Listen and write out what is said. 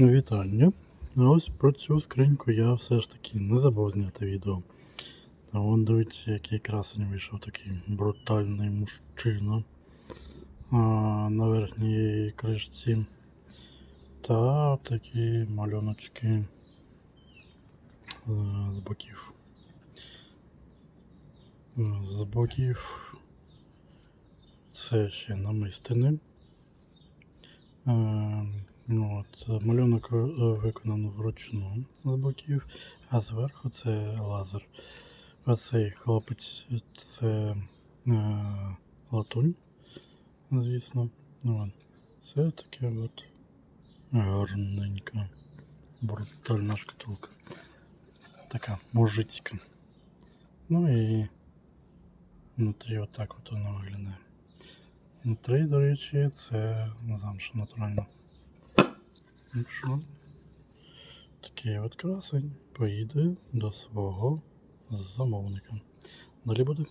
Вітання. Ось про цю скриньку я все ж таки не забув зняти відео. А вон дивіться, який красень вийшов такий брутальний мужчина а, на верхній кришці. Та такі малюночки е, з боків. Е, З боків це ще намистини. Е, Ну, от, малюнок е, виконано вручну з боків, а зверху це лазер. Оцей хлопець це е, латунь, звісно. Ну, от. Це таке от гарненька, брутальна шкатулка. Така мужицька. Ну і внутрі отак от воно виглядає. Внутрі, до речі, це замша натуральна. Ну що, такий от красень поїде до свого замовника. Далі буде.